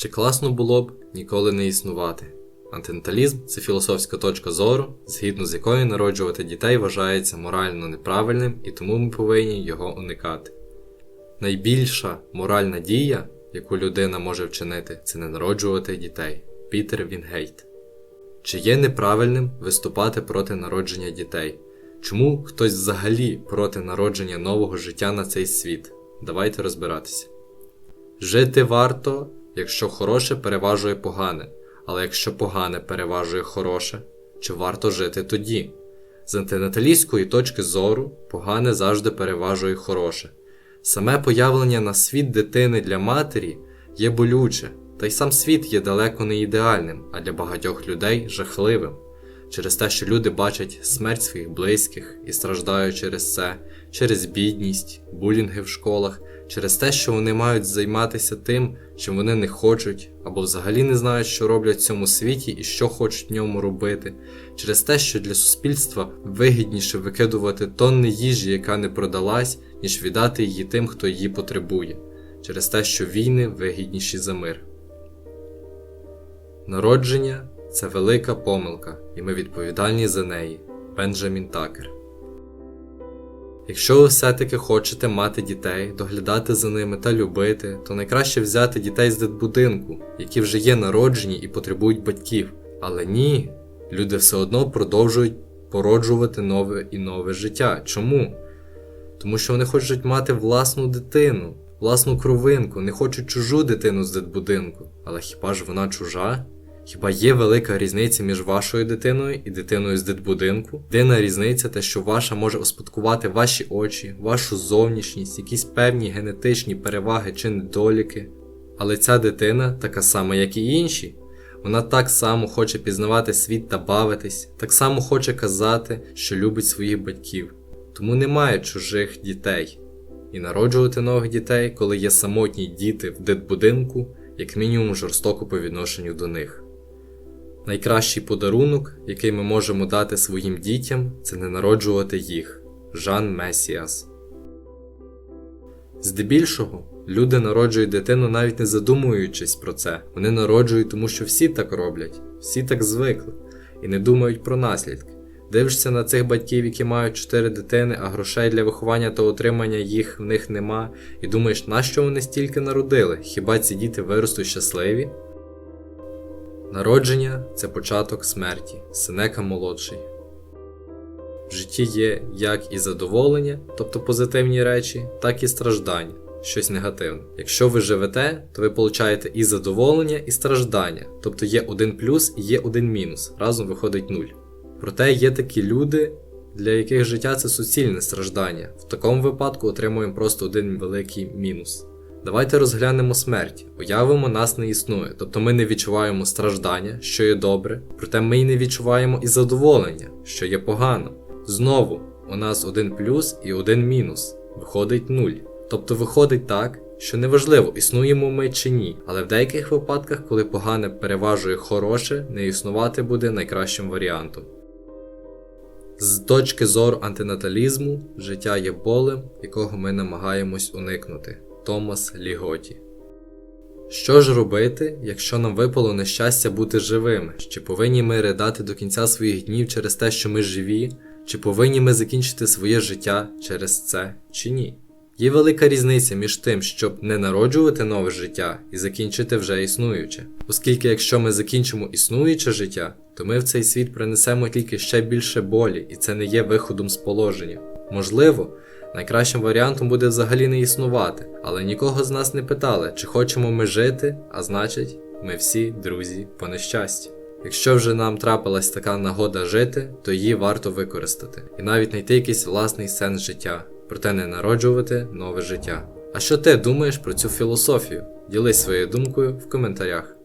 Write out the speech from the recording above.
Чи класно було б ніколи не існувати? Антинаталізм це філософська точка зору, згідно з якою народжувати дітей вважається морально неправильним і тому ми повинні його уникати. Найбільша моральна дія, яку людина може вчинити, це не народжувати дітей. Пітер Вінгейт. Чи є неправильним виступати проти народження дітей? Чому хтось взагалі проти народження нового життя на цей світ? Давайте розбиратися. Жити варто, якщо хороше переважує погане, але якщо погане переважує хороше, чи варто жити тоді? З антинаталістської точки зору погане завжди переважує хороше. Саме появлення на світ дитини для матері є болюче, та й сам світ є далеко не ідеальним, а для багатьох людей жахливим. Через те, що люди бачать смерть своїх близьких і страждають через це, через бідність, булінги в школах, через те, що вони мають займатися тим, чим вони не хочуть, або взагалі не знають, що роблять в цьому світі і що хочуть в ньому робити, через те, що для суспільства вигідніше викидувати тонни їжі, яка не продалась, ніж віддати її тим, хто її потребує, через те, що війни вигідніші за мир. Народження це велика помилка, і ми відповідальні за неї. Бенджамін Такер. Якщо ви все-таки хочете мати дітей, доглядати за ними та любити, то найкраще взяти дітей з дитбудинку, які вже є народжені і потребують батьків. Але ні, люди все одно продовжують породжувати нове і нове життя. Чому? Тому що вони хочуть мати власну дитину, власну кровинку, не хочуть чужу дитину з дитбудинку. Але хіба ж вона чужа? Хіба є велика різниця між вашою дитиною і дитиною з дитбудинку? Єдина різниця те, що ваша може успадкувати ваші очі, вашу зовнішність, якісь певні генетичні переваги чи недоліки. Але ця дитина така сама, як і інші. Вона так само хоче пізнавати світ та бавитись, так само хоче казати, що любить своїх батьків. Тому немає чужих дітей. І народжувати нових дітей, коли є самотні діти в дитбудинку, як мінімум жорстоко по відношенню до них. Найкращий подарунок, який ми можемо дати своїм дітям, це не народжувати їх. Жан Месіас. Здебільшого люди народжують дитину навіть не задумуючись про це. Вони народжують, тому що всі так роблять, всі так звикли і не думають про наслідки. Дивишся на цих батьків, які мають 4 дитини, а грошей для виховання та утримання їх в них нема, і думаєш, нащо вони стільки народили? Хіба ці діти виростуть щасливі? Народження це початок смерті, Сенека молодший. В житті є як і задоволення, тобто позитивні речі, так і страждання, щось негативне. Якщо ви живете, то ви получаєте і задоволення, і страждання, тобто є один плюс і є один мінус, разом виходить нуль. Проте є такі люди, для яких життя це суцільне страждання. В такому випадку отримуємо просто один великий мінус. Давайте розглянемо смерть. Уявимо, нас не існує, тобто ми не відчуваємо страждання, що є добре, проте ми й не відчуваємо і задоволення, що є погано. Знову, у нас один плюс і один мінус, виходить нуль. Тобто виходить так, що неважливо, існуємо ми чи ні, але в деяких випадках, коли погане переважує хороше, не існувати буде найкращим варіантом. З точки зору антинаталізму, життя є болем, якого ми намагаємось уникнути. Томас Ліготі. Що ж робити, якщо нам випало нещастя бути живими? Чи повинні ми ридати до кінця своїх днів через те, що ми живі? Чи повинні ми закінчити своє життя через це, чи ні? Є велика різниця між тим, щоб не народжувати нове життя і закінчити вже існуюче. Оскільки якщо ми закінчимо існуюче життя, то ми в цей світ принесемо тільки ще більше болі, і це не є виходом з положення. Можливо, найкращим варіантом буде взагалі не існувати, але нікого з нас не питали, чи хочемо ми жити, а значить, ми всі друзі по нещастю. Якщо вже нам трапилась така нагода жити, то її варто використати і навіть знайти якийсь власний сенс життя, проте не народжувати нове життя. А що ти думаєш про цю філософію? Ділись своєю думкою в коментарях.